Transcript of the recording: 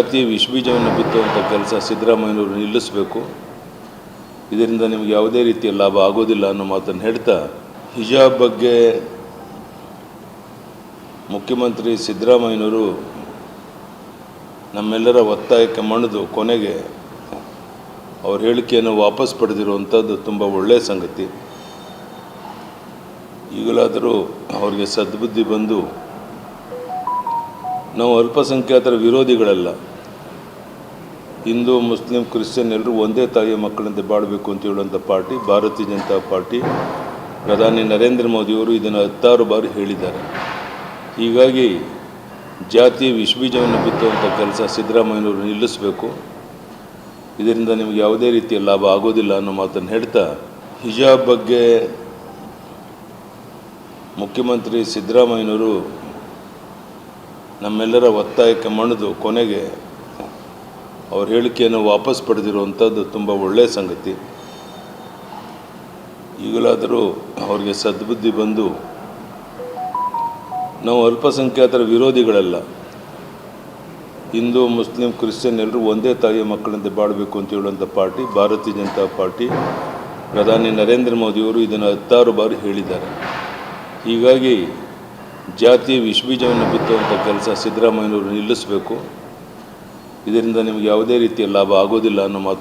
ಜಾತಿ ವಿಷಬೀಜವನ್ನು ಬಿತ್ತುವಂಥ ಕೆಲಸ ಸಿದ್ದರಾಮಯ್ಯನವರು ನಿಲ್ಲಿಸಬೇಕು. ಇದರಿಂದ ನಿಮಗೆ ಯಾವುದೇ ರೀತಿಯ ಲಾಭ ಆಗೋದಿಲ್ಲ ಅನ್ನೋ ಮಾತನ್ನು ಹೇಳ್ತಾ, ಹಿಜಾಬ್ ಬಗ್ಗೆ ಮುಖ್ಯಮಂತ್ರಿ ಸಿದ್ದರಾಮಯ್ಯನವರು ನಮ್ಮೆಲ್ಲರ ಒತ್ತಾಯಕ್ಕೆ ಮಣಿದು ಕೊನೆಗೆ ಅವ್ರ ಹೇಳಿಕೆಯನ್ನು ವಾಪಸ್ ಪಡೆದಿರುವಂಥದ್ದು ತುಂಬ ಒಳ್ಳೆಯ ಸಂಗತಿ. ಈಗಲಾದರೂ ಅವ್ರಿಗೆ ಸದ್ಬುದ್ಧಿ ಬಂದು ನಾವು ಅಲ್ಪಸಂಖ್ಯಾತರ ವಿರೋಧಿಗಳಲ್ಲ. ಹಿಂದೂ, ಮುಸ್ಲಿಂ, ಕ್ರಿಶ್ಚಿಯನ್ ಎಲ್ಲರೂ ಒಂದೇ ತಾಯಿಯ ಮಕ್ಕಳಂತೆ ಬಾಳಬೇಕು ಅಂತ ಹೇಳುವಂಥ ಪಾರ್ಟಿ, ಭಾರತೀಯ ಜನತಾ ಪಾರ್ಟಿ ಪ್ರಧಾನಿ ನರೇಂದ್ರ ಮೋದಿಯವರು ಇದನ್ನು ಹತ್ತಾರು ಬಾರಿ ಹೇಳಿದ್ದಾರೆ. ಹೀಗಾಗಿ ಜಾತಿ ವಿಶ್ವಬೀಜವನ್ನು ಬಿತ್ತುವಂಥ ಕೆಲಸ ಸಿದ್ದರಾಮಯ್ಯನವರು ನಿಲ್ಲಿಸಬೇಕು. ಇದರಿಂದ ನಿಮಗೆ ಯಾವುದೇ ರೀತಿಯ ಲಾಭ ಆಗೋದಿಲ್ಲ ಅನ್ನೋ ಮಾತನ್ನು ಹೇಳ್ತಾ, ಹಿಜಾಬ್ ಬಗ್ಗೆ ಮುಖ್ಯಮಂತ್ರಿ ಸಿದ್ದರಾಮಯ್ಯನವರು ನಮ್ಮೆಲ್ಲರ ಒತ್ತಾಯಕ್ಕೆ ಮಣಿದು ಕೊನೆಗೆ ಅವ್ರ ಹೇಳಿಕೆಯನ್ನು ವಾಪಸ್ ಪಡೆದಿರುವಂಥದ್ದು ತುಂಬ ಒಳ್ಳೆಯ ಸಂಗತಿ. ಈಗಲಾದರೂ ಅವ್ರಿಗೆ ಸದ್ಬುದ್ಧಿ ಬಂದು ನಾವು ಅಲ್ಪಸಂಖ್ಯಾತರ ವಿರೋಧಿಗಳಲ್ಲ. ಹಿಂದೂ, ಮುಸ್ಲಿಂ, ಕ್ರಿಶ್ಚಿಯನ್ ಎಲ್ಲರೂ ಒಂದೇ ತಾಯಿಯ ಮಕ್ಕಳಂತೆ ಬಾಳಬೇಕು ಅಂತ ಹೇಳುವಂಥ ಪಾರ್ಟಿ, ಭಾರತೀಯ ಜನತಾ ಪಾರ್ಟಿ, ಪ್ರಧಾನಿ ನರೇಂದ್ರ ಮೋದಿಯವರು ಇದನ್ನು ಹತ್ತಾರು ಬಾರಿ ಹೇಳಿದ್ದಾರೆ. ಹೀಗಾಗಿ ಜಾತಿ ವಿಷಬೀಜವನ್ನು ಬಿತ್ತುವಂಥ ಕೆಲಸ ಸಿದ್ದರಾಮಯ್ಯನವರು ನಿಲ್ಲಿಸಬೇಕು. ಇದರಿಂದ ನಿಮಗೆ ಯಾವುದೇ ರೀತಿಯ ಲಾಭ ಆಗೋದಿಲ್ಲ ಅನ್ನೋ ಮಾತು